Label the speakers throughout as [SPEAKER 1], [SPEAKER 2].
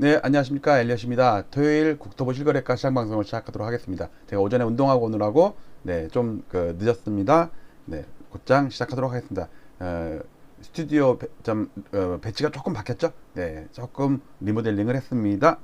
[SPEAKER 1] 네, 안녕하십니까. 엘리엇입니다. 토요일 국토부 실거래가 시장 방송을 시작하도록 하겠습니다. 제가 오전에 운동하고 오느라고 네, 좀 그, 늦었습니다. 네, 곧장 시작하도록 하겠습니다. 어, 스튜디오 배, 좀, 어, 배치가 조금 바뀌었죠? 네, 조금 리모델링을 했습니다.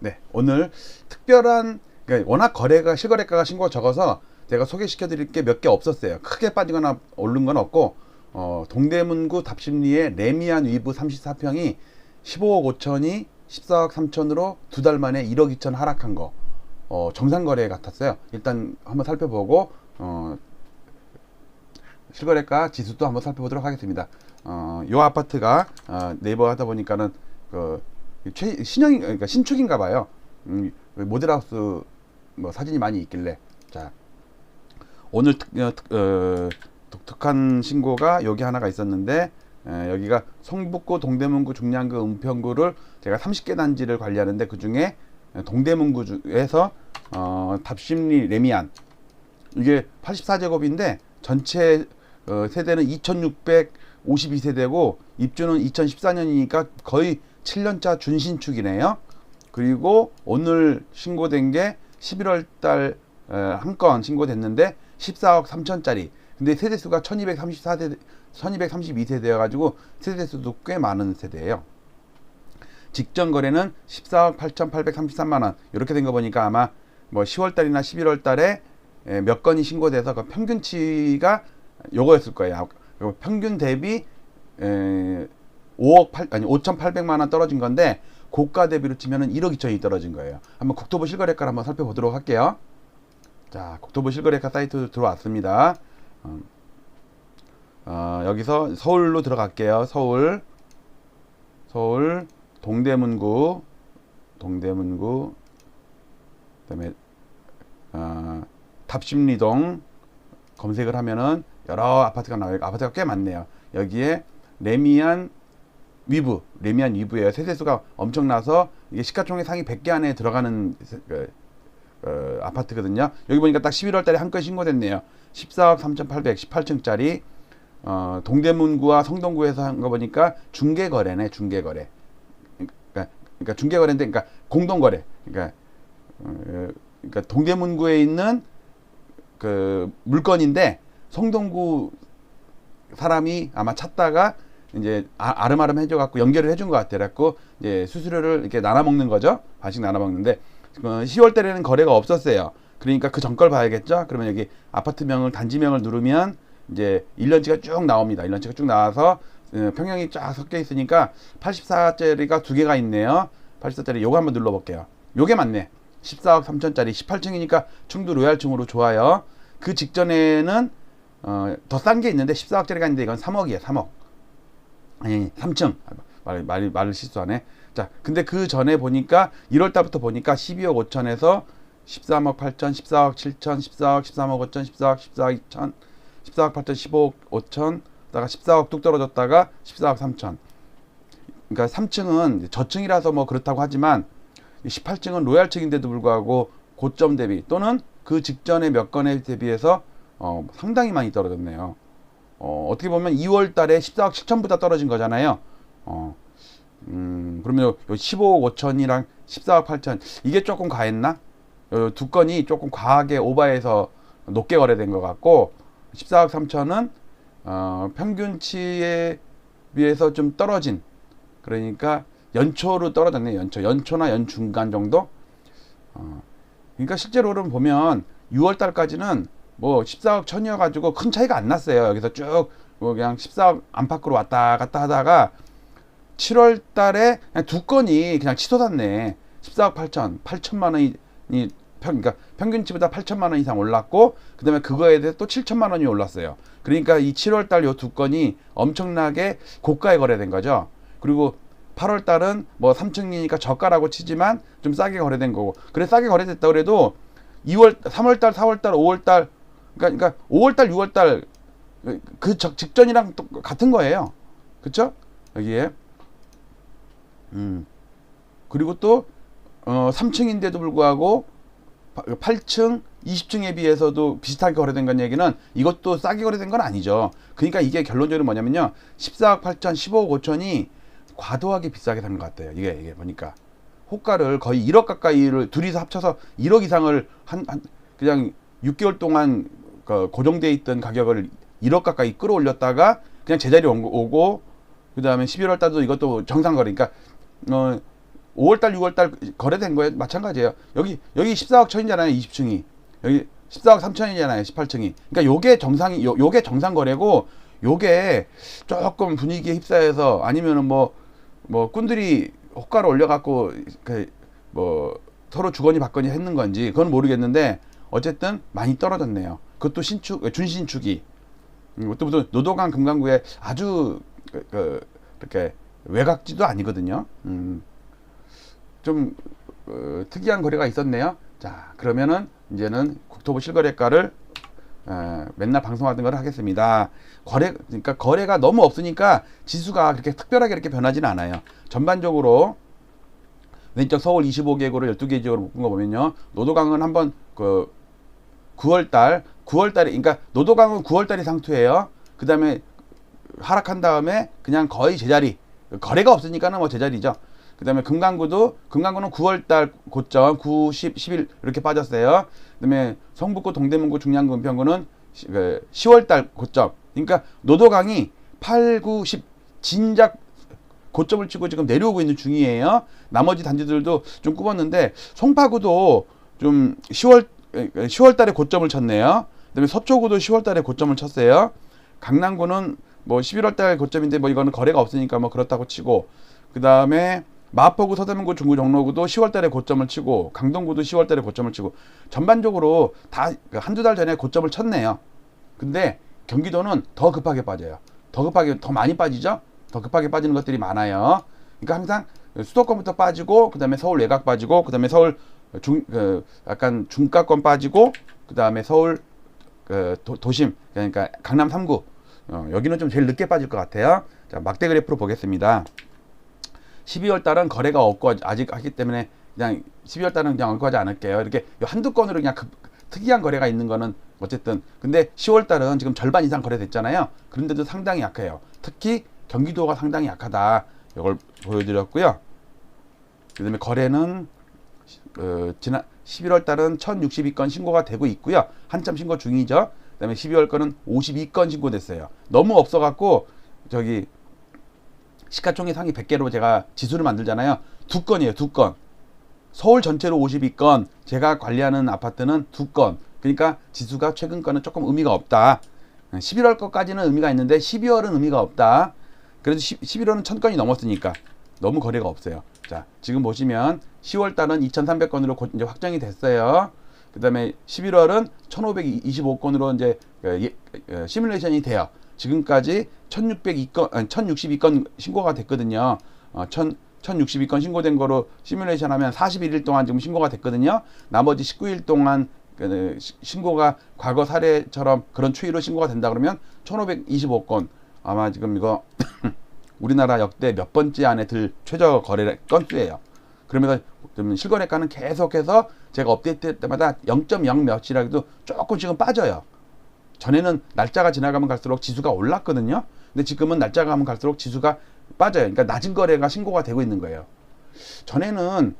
[SPEAKER 1] 네, 오늘 특별한 그러니까 워낙 거래가 실거래가가 신고가 적어서 제가 소개시켜 드릴 게 몇 개 없었어요. 크게 빠지거나 오른 건 없고 어, 동대문구 답심리의 레미안 위브 34평이 15억 5천이 14억 3천으로 두 달 만에 1억 2천 하락한 거 어, 정상 거래 같았어요. 일단 한번 살펴보고 어, 실거래가 지수도 한번 살펴보도록 하겠습니다. 어, 요 아파트가 어, 네이버 하다 보니까는 그 최, 신형 그러니까 신축인가 봐요. 음, 모델하우스 뭐 사진이 많이 있길래 자 오늘 특, 어, 특, 어, 독특한 신고가 여기 하나가 있었는데 에, 여기가 성북구, 동대문구, 중량구, 은평구를 제가 30개 단지를 관리하는데 그 중에 동대문구에서 어, 답심리 레미안 이게 84제곱인데 전체 어, 세대는 2652세대고 입주는 2014년이니까 거의 7년차 준신축이네요. 그리고 오늘 신고된 게 11월 달 한 건 신고됐는데 14억 3천짜리. 근데 세대수가 1234세 1232세대여 가지고 세대수도 꽤 많은 세대예요. 직전 거래는 14억 8,833만 원. 이렇게 된 거 보니까 아마 뭐 10월 달이나 11월 달에 에, 몇 건이 신고돼서 그 평균치가 요거였을 거예요. 요 평균 대비 에, 5억 8 아니 5,800만 원 떨어진 건데 고가 대비로 치면은 1억 2천이 떨어진 거예요. 한번 국토부 실거래가를 한번 살펴보도록 할게요. 자, 국토부 실거래가 사이트 들어왔습니다. 음, 어, 여기서 서울로 들어갈게요. 서울, 서울 동대문구, 동대문구, 그다음에 어, 답심리동 검색을 하면은 여러 아파트가 나와요. 아파트가 꽤 많네요. 여기에 레미안 위브, 레미안 위브예요. 세대수가 엄청나서 이게 시가총액 상위 100개 안에 들어가는 세- 그, 어, 아파트거든요. 여기 보니까 딱 11월 달에 한 건 신고됐네요. 14억 3,800, 18층짜리 어, 동대문구와 성동구에서 한 거 보니까 중개 거래네, 중개 거래. 그러니까, 그러니까 중개 거래인데 그러니까 공동 거래. 그러니까 어, 그러니까 동대문구에 있는 그 물건인데 성동구 사람이 아마 찾다가 이제 아, 아름아름 해줘 갖고 연결을 해준 것 같아. 갖고 이제 수수료를 이렇게 나눠 먹는 거죠. 반씩 나눠 먹는데 어, 10월 달에는 거래가 없었어요. 그러니까 그 전 걸 봐야겠죠. 그러면 여기 아파트명을 단지명을 누르면 이제 1년치가 쭉 나옵니다. 1년치가 쭉 나와서 어, 평형이 쫙 섞여 있으니까 84짜리가 두 개가 있네요. 84짜리 요거 한번 눌러볼게요. 요게 맞네. 14억 3천짜리 18층이니까 충도 로얄층으로 좋아요. 그 직전에는 어, 더 싼 게 있는데 14억짜리가 있는데 이건 3억이에요. 3억. 아니 3층 말, 말, 말을 실수하네 자 근데 그 전에 보니까 1월 달부터 보니까 12억 5천에서 13억 8천 14억 7천 14억 13억 5천 14억 14억 2천 14억 8천 15억 5천 다가 14억 뚝 떨어졌다가 14억 3천 그러니까 3층은 저층이라서 뭐 그렇다고 하지만 18층은 로얄층인데도 불구하고 고점 대비 또는 그 직전에 몇 건에 대비해서 어, 상당히 많이 떨어졌네요. 어, 어떻게 보면 2월 달에 14억 7천보다 떨어진 거잖아요. 어, 음, 그러면 요 15억 5천이랑 14억 8천, 이게 조금 과했나? 요 두 건이 조금 과하게 오버해서 높게 거래된 것 같고, 14억 3천은, 어, 평균치에 비해서 좀 떨어진, 그러니까 연초로 떨어졌네, 연초. 연초나 연중간 정도? 어, 그러니까 실제로는 보면 6월 달까지는 뭐 14억 천이어 가지고 큰 차이가 안 났어요. 여기서 쭉 뭐 그냥 14억 안팎으로 왔다 갔다 하다가 7월 달에 그냥 두 건이 그냥 치솟았네. 14억 8천, 8천만 원이 평, 그러니까 평균치보다 8천만 원 이상 올랐고 그다음에 그거에 대해 또 7천만 원이 올랐어요. 그러니까 이 7월 달 요 두 건이 엄청나게 고가에 거래된 거죠. 그리고 8월 달은 뭐 3층이니까 저가라고 치지만 좀 싸게 거래된 거고. 그래 싸게 거래됐다 그래도 2월, 3월 달, 4월 달, 5월 달 그러니까, 그러니까 5월 달, 6월 달그 적- 직전이랑 또 같은 거예요. 그쵸? 여기에. 음. 그리고 또, 어, 3층인데도 불구하고 8층, 20층에 비해서도 비슷하게 거래된 건 얘기는 이것도 싸게 거래된 건 아니죠. 그러니까 이게 결론적으로 뭐냐면요. 14억 8천, 15억 5천이 과도하게 비싸게 산 것 같아요. 이게, 이게 보니까. 호가를 거의 1억 가까이를 둘이서 합쳐서 1억 이상을 한, 한 그냥 6개월 동안 그 고정돼 있던 가격을 1억 가까이 끌어올렸다가 그냥 제자리 오고 그 다음에 11월 달도 이것도 정상 거래. 그러니까 어 5월 달, 6월 달 거래된 거에 마찬가지예요. 여기 여기 14억 천이잖아요. 20층이. 여기 14억 3천이잖아요. 18층이. 그러니까 요게 정상이 요, 요게 정상 거래고 요게 조금 분위기에 휩싸여서 아니면은 뭐뭐 꾼들이 호가를 올려갖고 그뭐 서로 주거니 받거니 했는 건지 그건 모르겠는데 어쨌든 많이 떨어졌네요. 그것도 신축 준신축이 음, 그것도 노도강 금강구에 아주 그, 그 이렇게 외곽지도 아니거든요. 음, 좀 어, 특이한 거래가 있었네요. 자 그러면은 이제는 국토부 실거래가를 어, 맨날 방송하던 걸 하겠습니다. 거래 그러니까 거래가 너무 없으니까 지수가 그렇게 특별하게 이렇게 변하지는 않아요. 전반적으로 왼쪽 서울 25개 구를 12개 지역으로 묶은 거 보면요. 노도강은 한번 그 9월 달 9월 달에 그러니까 노도강은 9월 달이 상투예요. 그 다음에 하락한 다음에 그냥 거의 제자리 거래가 없으니까는 뭐 제자리죠. 그 다음에 금강구도 금강구는 9월 달 고점 9, 10, 11 이렇게 빠졌어요. 그 다음에 성북구, 동대문구, 중량구, 은평구는 10월 달 고점. 그러니까 노도강이 8, 9, 10 진작 고점을 치고 지금 내려오고 있는 중이에요. 나머지 단지들도 좀 굽었는데 송파구도 좀 10월 10월 달에 고점을 쳤네요. 그다음에 서초구도 10월 달에 고점을 쳤어요. 강남구는 뭐 11월 달 고점인데 뭐 이거는 거래가 없으니까 뭐 그렇다고 치고 그다음에 마포구, 서대문구, 중구, 종로구도 10월 달에 고점을 치고 강동구도 10월 달에 고점을 치고 전반적으로 다그 한두 달 전에 고점을 쳤네요. 근데 경기도는 더 급하게 빠져요. 더 급하게 더 많이 빠지죠? 더 급하게 빠지는 것들이 많아요. 그러니까 항상 수도권부터 빠지고 그다음에 서울 외곽 빠지고 그다음에 서울 중 그 약간 중가권 빠지고 그 다음에 서울 그 도, 도심 그러니까 강남 3구 어, 여기는 좀 제일 늦게 빠질 것 같아요. 자 막대 그래프로 보겠습니다. 12월 달은 거래가 없고 아직 하기 때문에 그냥 12월 달은 그냥 언급하지 않을게요. 이렇게 요 한두 건으로 그냥 급, 특이한 거래가 있는 거는 어쨌든 근데 10월 달은 지금 절반 이상 거래됐잖아요. 그런데도 상당히 약해요. 특히 경기도가 상당히 약하다. 이걸 보여드렸고요. 그 다음에 거래는 어, 지난 11월 달은 1,062건 신고가 되고 있고요. 한참 신고 중이죠. 그다음에 12월 거는 52건 신고됐어요. 너무 없어 갖고 저기 시가총액 상위 100개로 제가 지수를 만들잖아요. 두 건이에요. 두 건. 서울 전체로 52건, 제가 관리하는 아파트는 두 건. 그러니까 지수가 최근 거는 조금 의미가 없다. 11월 거까지는 의미가 있는데 12월은 의미가 없다. 그래도 10, 11월은 1000건이 넘었으니까 너무 거래가 없어요. 자, 지금 보시면 10월 달은 2300건으로 이제 확정이 됐어요. 그 다음에 11월은 1525건으로 이제 그 예, 어, 시뮬레이션이 돼요. 지금까지 1602건 아니 1062건 신고가 됐거든요. 어, 1000 1062건 신고된 거로 시뮬레이션 하면 41일 동안 지금 신고가 됐거든요. 나머지 19일 동안 그 시- 신고가 과거 사례처럼 그런 추이로 신고가 된다 그러면 1525건 아마 지금 이거 우리나라 역대 몇 번째 안에 들 최저 거래 건수예요. 그러면서 좀 실거래가는 계속해서 제가 업데이트 때마다 0.0 몇이라도 조금씩은 빠져요. 전에는 날짜가 지나가면 갈수록 지수가 올랐거든요. 근데 지금은 날짜가 가면 갈수록 지수가 빠져요. 그러니까 낮은 거래가 신고가 되고 있는 거예요. 전에는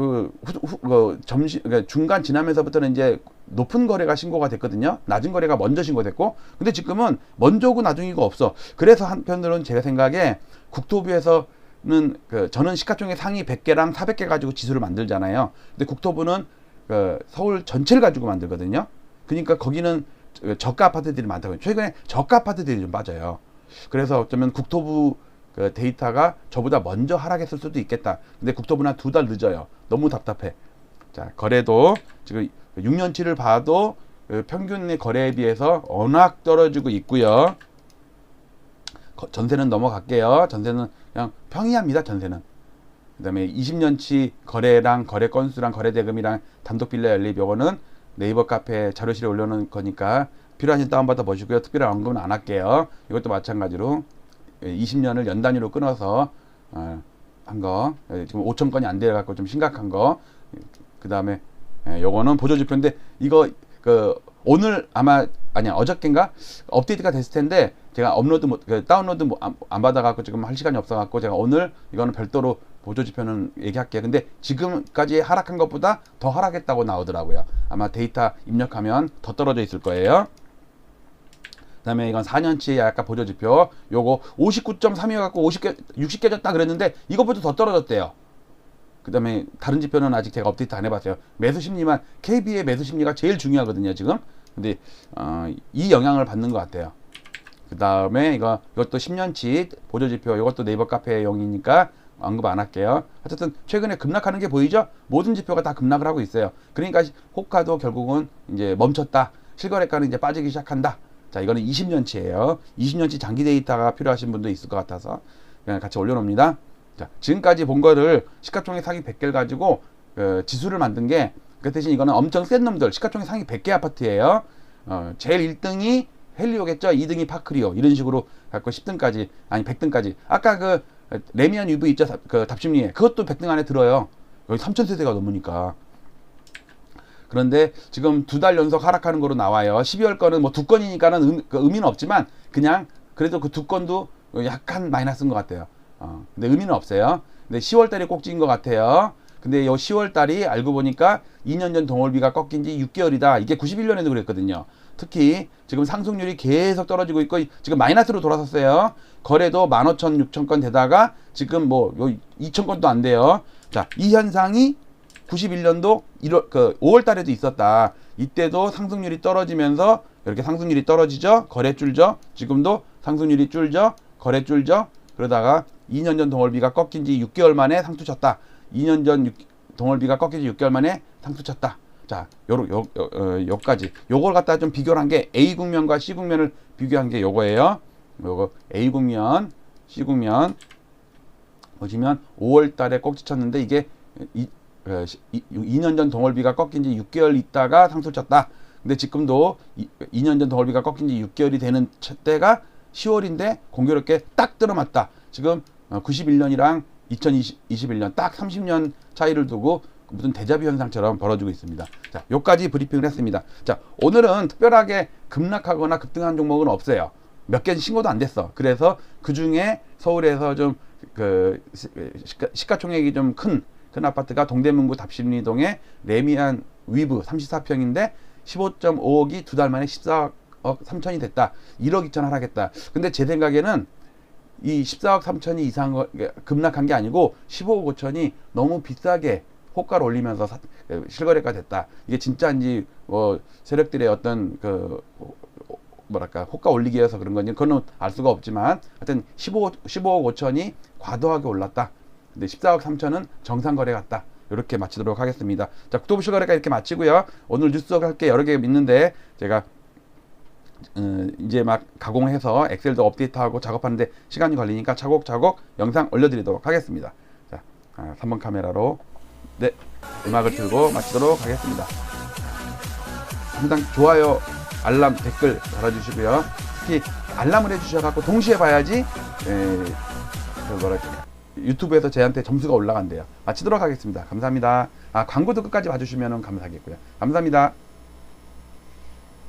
[SPEAKER 1] 그, 후, 후, 그 점심 그러니까 중간 지나면서부터는 이제 높은 거래가 신고가 됐거든요. 낮은 거래가 먼저 신고됐고, 근데 지금은 먼저고 나중이고 없어. 그래서 한편으로는 제가 생각에 국토부에서는 그 저는 시가총액 상위 100개랑 400개 가지고 지수를 만들잖아요. 근데 국토부는 그 서울 전체를 가지고 만들거든요. 그러니까 거기는 그 저가 아파트들이 많다고. 최근에 저가 아파트들이 좀 빠져요. 그래서 어쩌면 국토부 그 데이터가 저보다 먼저 하락했을 수도 있겠다. 근데 국토부는 두 달 늦어요. 너무 답답해. 자, 거래도 지금 6년치를 봐도 그 평균의 거래에 비해서 워낙 떨어지고 있고요. 거- 전세는 넘어갈게요. 전세는 그냥 평이합니다. 전세는. 그 다음에 20년치 거래랑 거래 건수랑 거래 대금이랑 단독 빌라 연립 요거는 네이버 카페 자료실에 올려놓은 거니까 필요하신 다운받아 보시고요. 특별한 언급은 안 할게요. 이것도 마찬가지로 20년을 연 단위로 끊어서 어, 한 거. 예, 지금 5천 건이 안 돼 갖고 좀 심각한 거. 그 다음에 예, 요거는 보조 지표인데 이거 그 오늘 아마 아니야 어저께인가 업데이트가 됐을 텐데 제가 업로드 못, 그 다운로드 못- 안, 안 받아갖고 지금 할 시간이 없어갖고 제가 오늘 이거는 별도로 보조 지표는 얘기할게요. 근데 지금까지 하락한 것보다 더 하락했다고 나오더라고요. 아마 데이터 입력하면 더 떨어져 있을 거예요. 그다음에 이건 4년치의 약간 보조 지표. 요거 59.3이어 갖고 50개 60 깨졌다 그랬는데 이것보다 더 떨어졌대요. 그다음에 다른 지표는 아직 제가 업데이트 안 해봤어요. 매수 심리만 KB의 매수 심리가 제일 중요하거든요 지금. 근데 어, 이 영향을 받는 것 같아요. 그 다음에 이거 이것도 10년치 보조 지표. 이것도 네이버 카페용이니까 언급 안 할게요. 어쨌든 최근에 급락하는 게 보이죠? 모든 지표가 다 급락을 하고 있어요. 그러니까 호가도 결국은 이제 멈췄다. 실거래가는 이제 빠지기 시작한다. 자, 이거는 20년치예요. 20년치 장기 데이터가 필요하신 분도 있을 것 같아서 그냥 같이 올려놓습니다. 자, 지금까지 본 거를 시가총액 상위 100개를 가지고 그 지수를 만든 게 그 대신 이거는 엄청 센 놈들 시가총액 상위 100개 아파트예요. 어, 제일 1등이 헬리오겠죠. 2등이 파크리오 이런 식으로 갖고 10등까지 아니 100등까지. 아까 그 레미안 UV 있죠. 답- 그 답심리에 그것도 100등 안에 들어요. 여기 3,000세대가 넘으니까. 그런데 지금 두 달 연속 하락하는 거로 나와요. 12월 거는 뭐 두 건이니까는 의, 그 의미는 없지만 그냥 그래도 그 두 건도 약간 마이너스인 것 같아요. 어, 근데 의미는 없어요. 근데 10월 달에 꼭지인 것 같아요. 근데 요 10월 달이 알고 보니까 2년 전 동월비가 꺾인 지 6개월이다. 이게 91년에도 그랬거든요. 특히 지금 상승률이 계속 떨어지고 있고 지금 마이너스로 돌아섰어요. 거래도 15,000, 6,000건 되다가 지금 뭐 2,000건도 안 돼요. 자, 이 현상이 91년도 1월 그 5월 달에도 있었다. 이때도 상승률이 떨어지면서 이렇게 상승률이 떨어지죠. 거래 줄죠. 지금도 상승률이 줄죠. 거래 줄죠. 그러다가 2년 전 동월비가 꺾인 지 6개월 만에 상투 쳤다. 2년 전 육- 동월비가 꺾인 지 6개월 만에 상투 쳤다. 자, 요로 요, 요, 어, 요까지. 요걸 갖다 좀 비교를 한 게 A 국면과 C 국면을 비교한 게 요거예요. 요거 A 국면, C 국면 보시면 5월 달에 꼭지 쳤는데 이게 이, 2년 전 동월비가 꺾인 지 6개월 있다가 상승 쳤다. 근데 지금도 이, 2년 전 동월비가 꺾인 지 6개월이 되는 차- 때가 10월인데 공교롭게 딱 들어맞다. 지금 어, 91년이랑 2021년 딱 30년 차이를 두고 무슨 대자비 현상처럼 벌어지고 있습니다. 자, 요까지 브리핑을 했습니다. 자, 오늘은 특별하게 급락하거나 급등한 종목은 없어요. 몇개 신고도 안 됐어. 그래서 그 중에 서울에서 좀 그 시가, 시가총액이 좀 큰 큰 아파트가 동대문구 답심리동의 레미안 위브 34평인데 15.5억이 두 달 만에 14억 3천이 됐다. 1억 2천 하락했다. 근데 제 생각에는 이 14억 3천이 이상 거, 급락한 게 아니고 15억 5천이 너무 비싸게 호가를 올리면서 사, 그 실거래가 됐다. 이게 진짜인지 뭐 세력들의 어떤 그 뭐랄까 호가 올리기 위해서 그런 건지 그거는 알 수가 없지만 하여튼 15, 15억 5천이 과도하게 올랐다. 근데 14억 3천은 정상 거래 같다. 이렇게 마치도록 하겠습니다. 자, 국토부 실 거래가 이렇게 마치고요. 오늘 뉴스 할게 여러 개 있는데 제가 어, 이제 막 가공해서 엑셀도 업데이트하고 작업하는데 시간이 걸리니까 차곡차곡 영상 올려드리도록 하겠습니다. 자, 아, 3번 카메라로 네 음악을 틀고 마치도록 하겠습니다. 항상 좋아요, 알람, 댓글 달아주시고요. 특히 알람을 해주셔갖고 동시에 봐야지 에, 그 뭐랄까 유튜브에서 저한테 점수가 올라간대요. 마치도록 하겠습니다. 감사합니다. 아 광고도 끝까지 봐주시면 감사하겠고요. 감사합니다.